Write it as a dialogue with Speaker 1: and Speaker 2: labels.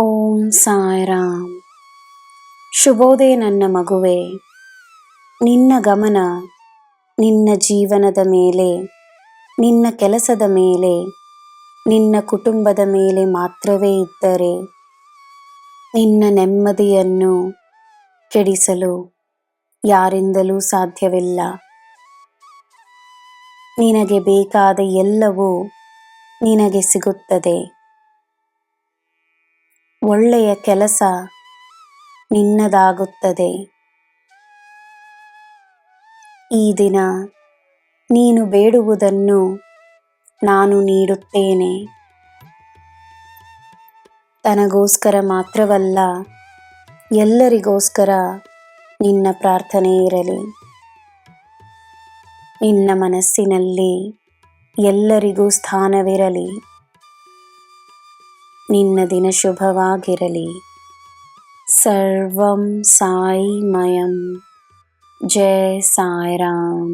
Speaker 1: ಓಂ ಸಾಯಿರಾಮ್. ಶುಭೋದಯ ನನ್ನ ಮಗುವೆ. ನಿನ್ನ ಗಮನ ನಿನ್ನ ಜೀವನದ ಮೇಲೆ, ನಿನ್ನ ಕೆಲಸದ ಮೇಲೆ, ನಿನ್ನ ಕುಟುಂಬದ ಮೇಲೆ ಮಾತ್ರವೇ ಇದ್ದರೆ, ನಿನ್ನ ನೆಮ್ಮದಿಯನ್ನು ಕೆಡಿಸಲು ಯಾರಿಂದಲೂ ಸಾಧ್ಯವಿಲ್ಲ. ನಿನಗೆ ಬೇಕಾದ ಎಲ್ಲವೂ ನಿನಗೆ ಸಿಗುತ್ತದೆ. ಒಳ್ಳೆಯ ಕೆಲಸ ನಿನ್ನದಾಗುತ್ತದೆ. ಈ ದಿನ ನೀನು ಬೇಡುವುದನ್ನು ನಾನು ನೀಡುತ್ತೇನೆ. ತನಗೋಸ್ಕರ ಮಾತ್ರವಲ್ಲ, ಎಲ್ಲರಿಗೋಸ್ಕರ ನಿನ್ನ ಪ್ರಾರ್ಥನೆ ಇರಲಿ. ನಿನ್ನ ಮನಸ್ಸಿನಲ್ಲಿ ಎಲ್ಲರಿಗೂ ಸ್ಥಾನವಿರಲಿ. ನಿನ್ನ ದಿನ ಶುಭವಾಗಿರಲಿ ಸರ್ವಂ ಸಾಯಿಮಯಂ ಜಯ ಸಾಯಿರಾಮ್